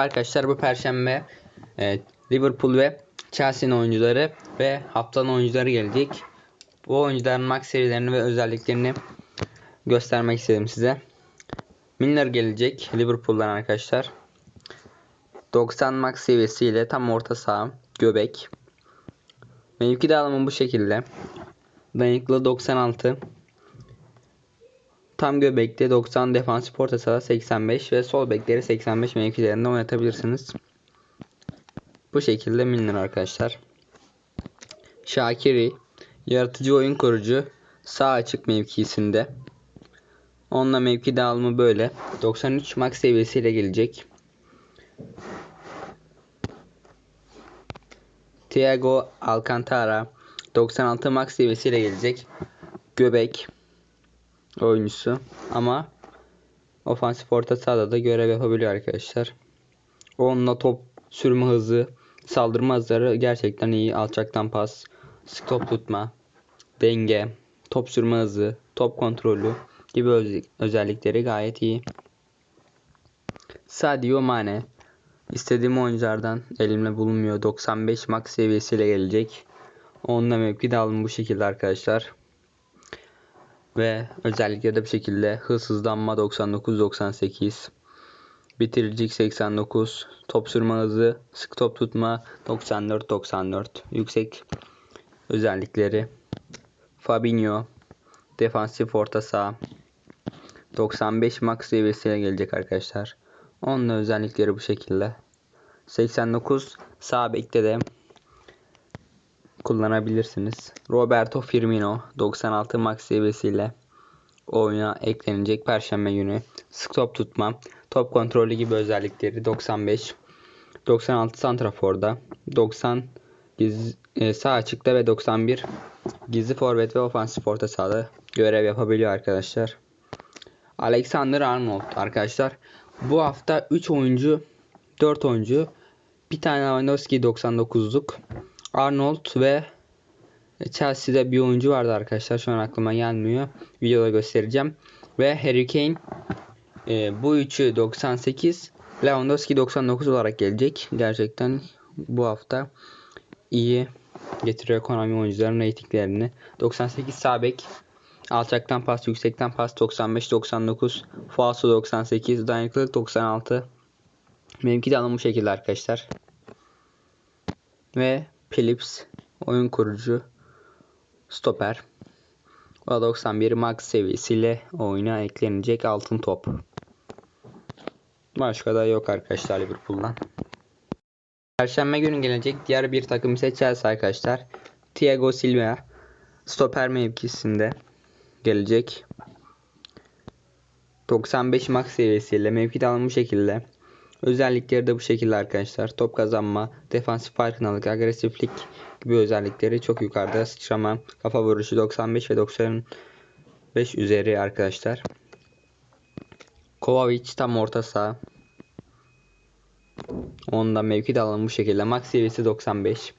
Arkadaşlar bu perşembe e, Liverpool ve Chelsea'nin oyuncuları ve haftanın oyuncuları gelecek. Bu oyuncuların max serilerini ve özelliklerini göstermek istedim size. Milner gelecek Liverpool'dan arkadaşlar. 90 max seviyesiyle tam orta saha göbek. Mevki dağılımı bu şekilde. Dayanıklı 96. Tam göbekte 90 defansif orta saha 85 ve sol bekleri 85 mevkilerinde oynatabilirsiniz. Bu şekilde Milner arkadaşlar. Şakiri yaratıcı oyun kurucu sağ açık mevkisinde. Onunla mevki dağılımı böyle. 93 max seviyesiyle gelecek. Thiago Alcantara 96 max seviyesiyle gelecek. Göbek oyuncusu ama ofansif orta sahada da görev yapabiliyor arkadaşlar. Onunla top sürme hızı, saldırma hızları gerçekten iyi. Alçaktan pas, stop tutma, denge, top sürme hızı, top kontrolü gibi öz- özellikleri gayet iyi. Sadio Mane istediğim oyunculardan elimde bulunmuyor. 95 max seviyesiyle gelecek. Onunla mevki dağılımı bu şekilde arkadaşlar. Ve özellikle de bu şekilde hız hızlanma 99-98 bitiricilik 89 top sürme hızı sık top tutma 94-94 yüksek özellikleri Fabinho defansif orta saha 95 max seviyesine gelecek arkadaşlar. Onun özellikleri bu şekilde. 89 sağ bekte de kullanabilirsiniz. Roberto Firmino 96 max seviyesiyle oyuna eklenecek perşembe günü. Sık top tutma, top kontrolü gibi özellikleri 95. 96 santraforda, 90 giz, e, sağ açıkta ve 91 gizli forvet ve ofansif orta sahada görev yapabiliyor arkadaşlar. Alexander Arnold arkadaşlar. Bu hafta 3 oyuncu, 4 oyuncu, bir tane Lewandowski 99'luk, Arnold ve Chelsea'de bir oyuncu vardı arkadaşlar. Şu an aklıma gelmiyor. Videoda göstereceğim. Ve Harry Kane e, bu üçü 98, Lewandowski 99 olarak gelecek. Gerçekten bu hafta iyi getiriyor Konami oyuncuların reytinglerini. 98 sağ bek, alçaktan pas, yüksekten pas 95 99, falso 98, dayanıklılık 96. Benimki de alım bu şekilde arkadaşlar. Ve Philips oyun kurucu stoper. O da 91 max seviyesiyle oyuna eklenecek altın top. Başka da yok arkadaşlar Liverpool'dan. Perşembe günü gelecek diğer bir takım ise Chelsea arkadaşlar. Thiago Silva stoper mevkisinde gelecek. 95 max seviyesiyle mevki de alınmış şekilde. Özellikleri de bu şekilde arkadaşlar. Top kazanma, defansif farkındalık, agresiflik gibi özellikleri çok yukarıda. Sıçrama, kafa vuruşu 95 ve 95 üzeri arkadaşlar. Kovacic tam orta saha. Onda mevki de alınmış şekilde. Max seviyesi 95.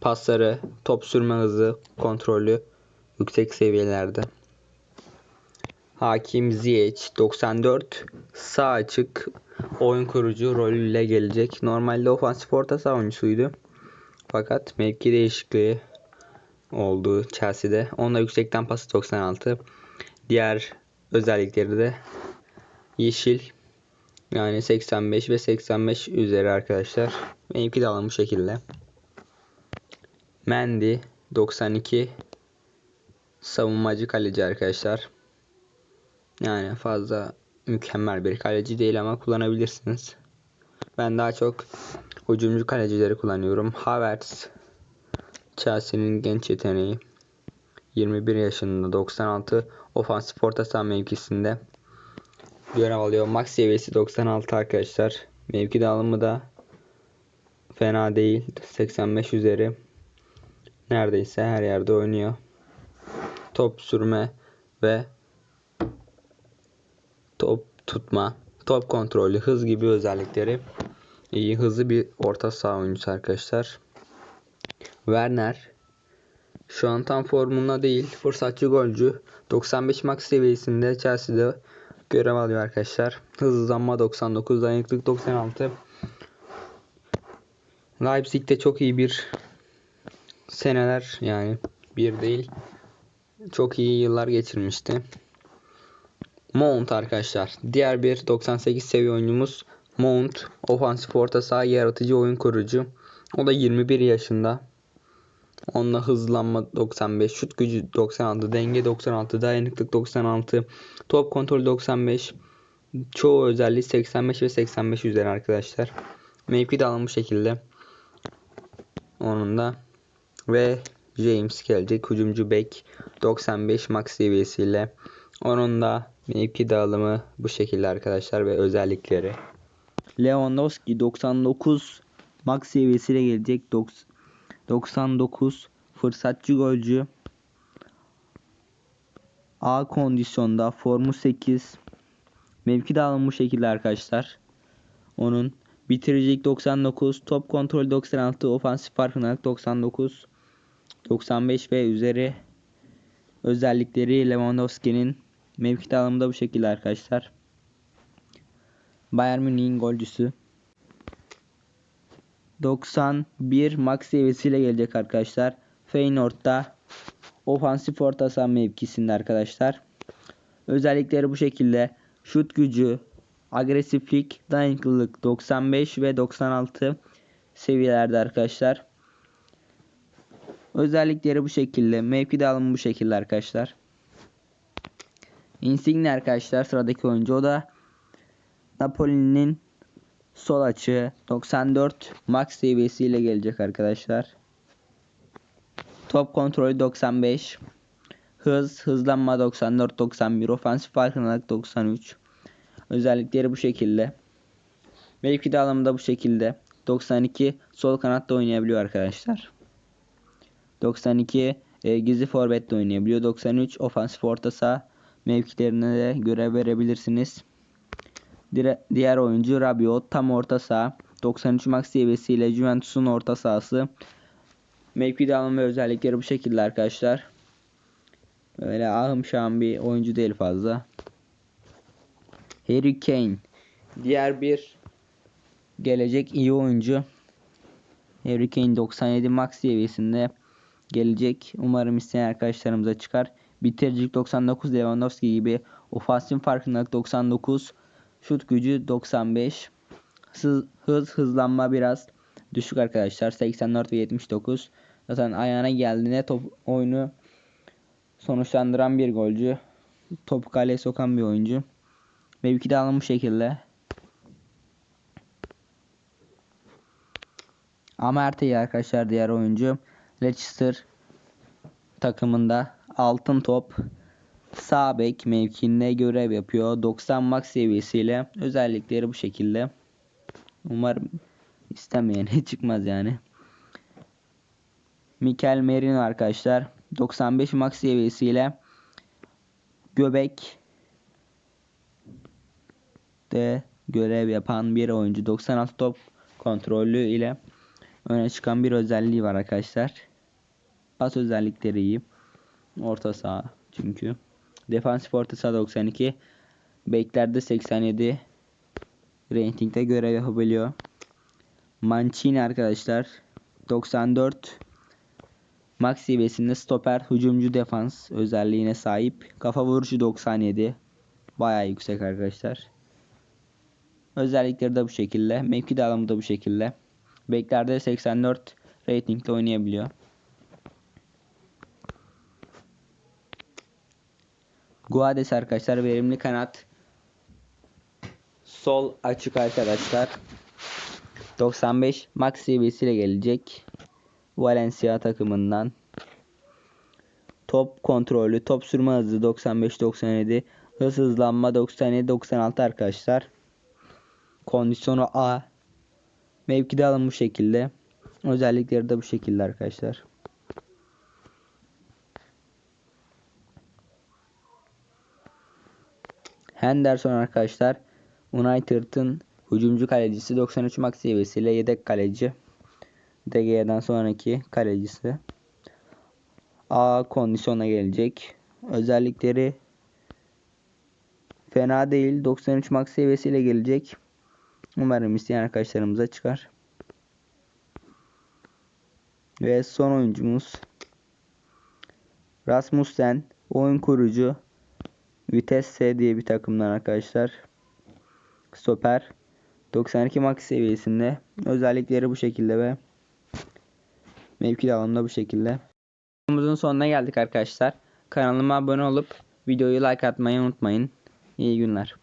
Pasları, top sürme hızı, kontrolü yüksek seviyelerde. Hakim Ziyech 94 sağ açık oyun kurucu rolüyle gelecek. Normalde ofansif orta saha oyuncusuydu. Fakat mevki değişikliği oldu Chelsea'de. Onunla yüksekten pası 96. Diğer özellikleri de yeşil yani 85 ve 85 üzeri arkadaşlar. Mevki de alınmış şekilde. Mendy 92 savunmacı kaleci arkadaşlar. Yani fazla mükemmel bir kaleci değil ama kullanabilirsiniz. Ben daha çok hücumcu kalecileri kullanıyorum. Havertz Chelsea'nin genç yeteneği. 21 yaşında 96 ofansif orta saha mevkisinde görev alıyor. Max seviyesi 96 arkadaşlar. Mevki dağılımı da fena değil. 85 üzeri. Neredeyse her yerde oynuyor. Top sürme ve top tutma, top kontrolü, hız gibi özellikleri iyi. Hızlı bir orta saha oyuncusu arkadaşlar. Werner şu an tam formunda değil. Fırsatçı golcü. 95 max seviyesinde Chelsea'de görev alıyor arkadaşlar. Hızlanma 99, dayanıklık 96. Leipzig'te çok iyi bir seneler yani bir değil çok iyi yıllar geçirmişti. Mount arkadaşlar. Diğer bir 98 seviye oyuncumuz Mount. Ofansif orta saha yaratıcı oyun kurucu. O da 21 yaşında. Onunla hızlanma 95, şut gücü 96, denge 96, dayanıklık 96, top kontrolü 95. Çoğu özelliği 85 ve 85 üzeri arkadaşlar. Mevki de alın bu şekilde. Onun da ve James gelecek. Hücumcu bek 95 max seviyesiyle. Onun da mevki dağılımı bu şekilde arkadaşlar ve özellikleri. Lewandowski 99 max seviyesiyle gelecek. Dok- 99 fırsatçı golcü. A kondisyonda formu 8. Mevki dağılımı bu şekilde arkadaşlar. Onun bitiricilik 99, top kontrol 96, ofansif farkındalık 99, 95 ve üzeri özellikleri Lewandowski'nin mevki dağılımı da bu şekilde arkadaşlar. Bayern Münih'in golcüsü. 91 max seviyesiyle gelecek arkadaşlar. Feyenoord'da ofansif orta saha mevkisinde arkadaşlar. Özellikleri bu şekilde. Şut gücü, agresiflik, dayanıklılık 95 ve 96 seviyelerde arkadaşlar. Özellikleri bu şekilde. Mevki dağılımı bu şekilde arkadaşlar. Insigne arkadaşlar sıradaki oyuncu o da Napoli'nin sol açığı 94 max seviyesiyle gelecek arkadaşlar. Top kontrolü 95. Hız, hızlanma 94 91, ofansif farkındalık 93. Özellikleri bu şekilde. Mevki dağılımı da bu şekilde. 92 sol kanatta oynayabiliyor arkadaşlar. 92 e, gizli forvetle oynayabiliyor. 93 ofansif orta saha mevkilerine de görev verebilirsiniz. Diğer oyuncu Rabiot tam orta saha. 93 max seviyesiyle Juventus'un orta sahası. Mevki dağılımı ve özellikleri bu şekilde arkadaşlar. Böyle ahım şahım bir oyuncu değil fazla. Harry Kane. Diğer bir gelecek iyi oyuncu. Harry Kane 97 max seviyesinde gelecek. Umarım isteyen arkadaşlarımıza çıkar. Bitiricilik 99 Lewandowski gibi. Ofansif farkındalık 99. Şut gücü 95. Hız, hız hızlanma biraz düşük arkadaşlar. 84 ve 79. Zaten ayağına geldiğinde top oyunu sonuçlandıran bir golcü. Topu kaleye sokan bir oyuncu. Mevki de alınmış şekilde. Amertey arkadaşlar diğer oyuncu. Leicester takımında altın top sağ bek mevkiinde görev yapıyor. 90 max seviyesiyle özellikleri bu şekilde. Umarım istemeyene çıkmaz yani. Mikel Merino arkadaşlar 95 max seviyesiyle göbek de görev yapan bir oyuncu 96 top kontrolü ile öne çıkan bir özelliği var arkadaşlar. Pas özellikleri iyi. Orta saha çünkü. Defansif orta saha 92. Beklerde 87. Rating'de görev yapabiliyor. Mancini arkadaşlar 94 Max seviyesinde stoper, hücumcu defans özelliğine sahip. Kafa vuruşu 97. Bayağı yüksek arkadaşlar. Özellikleri de bu şekilde. Mevki dağılımı da bu şekilde. Beklerde 84 ratingle oynayabiliyor. Guades arkadaşlar verimli kanat. Sol açık arkadaşlar. 95 max seviyesiyle gelecek. Valencia takımından. Top kontrolü, top sürme hızı 95-97, hız hızlanma 97-96 arkadaşlar. Kondisyonu A. Mevkide alın bu şekilde. Özellikleri de bu şekilde arkadaşlar. Henderson arkadaşlar United'ın hücumcu kalecisi 93 max seviyesiyle yedek kaleci. DG'den sonraki kalecisi. A kondisyona gelecek. Özellikleri fena değil. 93 max seviyesiyle gelecek. Umarım isteyen arkadaşlarımıza çıkar. Ve son oyuncumuz Rasmussen oyun kurucu Vitesse diye bir takımdan arkadaşlar. Stoper 92 max seviyesinde. Özellikleri bu şekilde ve mevki alanında bu şekilde. Videomuzun sonuna geldik arkadaşlar. Kanalıma abone olup videoyu like atmayı unutmayın. İyi günler.